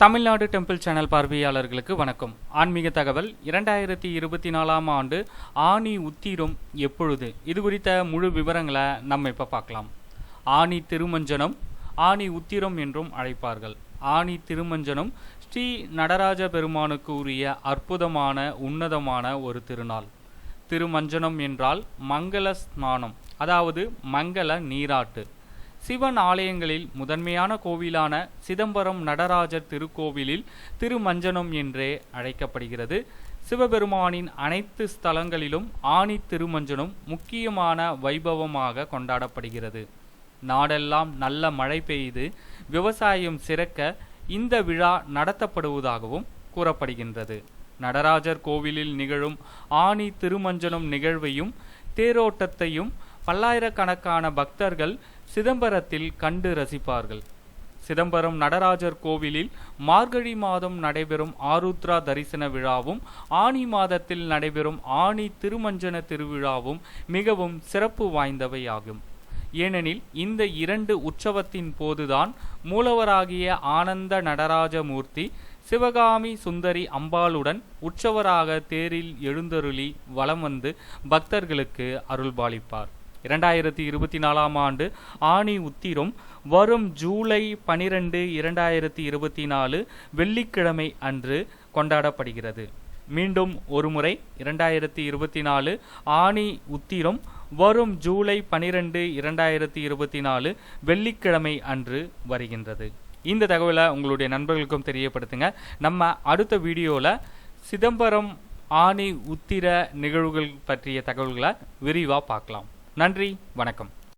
Tamil Nadu temple channel பார்வையாளர்களுக்கு வணக்கம். ஆன்மீக தகவல் இரண்டாயிரத்தி இருபத்தி நாலாம் ஆண்டு ஆணி உத்திரம் எப்பொழுது? இது குறித்த முழு விவரங்களை நம்ம இப்போ பார்க்கலாம். ஆணி திருமஞ்சனம் ஆணி உத்திரம் என்றும் அழைப்பார்கள். ஆணி திருமஞ்சனம் ஸ்ரீ நடராஜ பெருமானுக்கு உரிய அற்புதமான உன்னதமான ஒரு திருநாள். திருமஞ்சனம் என்றால் மங்கள ஸ்நானம் அதாவது மங்கள நீராட்டு. சிவன் ஆலயங்களில் முதன்மையான கோவிலான சிதம்பரம் நடராஜர் திருக்கோவிலில் திருமஞ்சனம் என்றே அழைக்கப்படுகிறது. சிவபெருமானின் அனைத்து ஸ்தலங்களிலும் ஆணி திருமஞ்சனம் முக்கியமான வைபவமாக கொண்டாடப்படுகிறது. நாடெல்லாம் நல்ல மழை பெய்து விவசாயம் சிறக்க இந்த விழா நடத்தப்படுவதாகவும் கூறப்படுகின்றது. நடராஜர் கோவிலில் நிகழும் ஆணி திருமஞ்சனம் நிகழ்வையும் தேரோட்டத்தையும் பல்லாயிரக்கணக்கான பக்தர்கள் சிதம்பரத்தில் கண்டு ரசிப்பார்கள். சிதம்பரம் நடராஜர் கோவிலில் மார்கழி மாதம் நடைபெறும் ஆருத்ரா தரிசன விழாவும் ஆணி மாதத்தில் நடைபெறும் ஆணி திருமஞ்சன திருவிழாவும் மிகவும் சிறப்பு வாய்ந்தவையாகும். ஏனெனில் இந்த இரண்டு உற்சவத்தின் போதுதான் மூலவராகிய ஆனந்த நடராஜமூர்த்தி சிவகாமி சுந்தரி அம்பாளுடன் உற்சவராக தேரில் எழுந்தருளி வலம் வந்து பக்தர்களுக்கு அருள்பாலிப்பார். இரண்டாயிரத்தி இருபத்தி நாலாம் ஆண்டு ஆணி உத்திரம் வரும் ஜூலை பனிரெண்டு இரண்டாயிரத்தி இருபத்தி நாலு வெள்ளிக்கிழமை அன்று கொண்டாடப்படுகிறது. மீண்டும் ஒருமுறை இரண்டாயிரத்தி இருபத்தி நாலு ஆணி உத்திரம் வரும் ஜூலை பனிரெண்டு இரண்டாயிரத்தி இருபத்தி நாலு வெள்ளிக்கிழமை அன்று வருகின்றது. இந்த தகவலை உங்களுடைய நண்பர்களுக்கும் தெரியப்படுத்துங்க. நம்ம அடுத்த வீடியோவில் சிதம்பரம் ஆணி உத்திர நிகழ்வுகள் பற்றிய தகவல்களை விரிவாக பார்க்கலாம். நன்றி வணக்கம்.